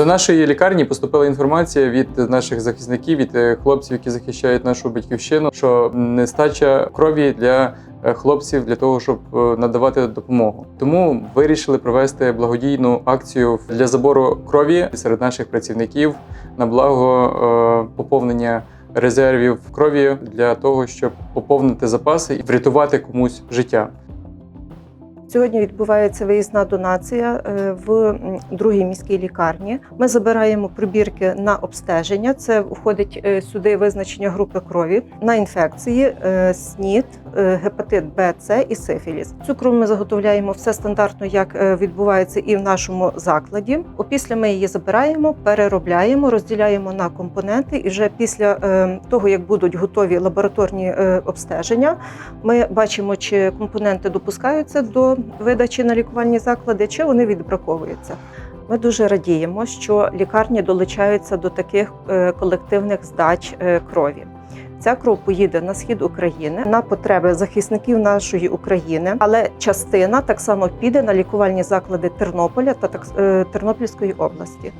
До нашої лікарні поступила інформація від наших захисників, від е, хлопців, які захищають нашу батьківщину, що нестача крові для е, хлопців для того, щоб е, надавати допомогу. Тому вирішили провести благодійну акцію для забору крові серед наших працівників на благо поповнення резервів крові для того, щоб поповнити запаси і врятувати комусь життя. Сьогодні відбувається виїзна донація е, в другій міській лікарні. Ми забираємо прибірки на обстеження. Це входить е, сюди визначення групи крові на інфекції, е, СНІД, гепатит Б, С і сифіліс. Цю кров ми заготовляємо все стандартно, як е, відбувається і в нашому закладі. Опісля ми її забираємо, переробляємо, розділяємо на компоненти. І вже після е, того, як будуть готові лабораторні е, обстеження, ми бачимо, чи компоненти допускаються до видачі на лікувальні заклади, чи вони відбраковуються. Ми дуже радіємо, що лікарні долучаються до таких е, колективних здач е, крові. Ця кров поїде на схід України на потреби захисників нашої України, але частина так само піде на лікувальні заклади Тернополя та е, Тернопільської області.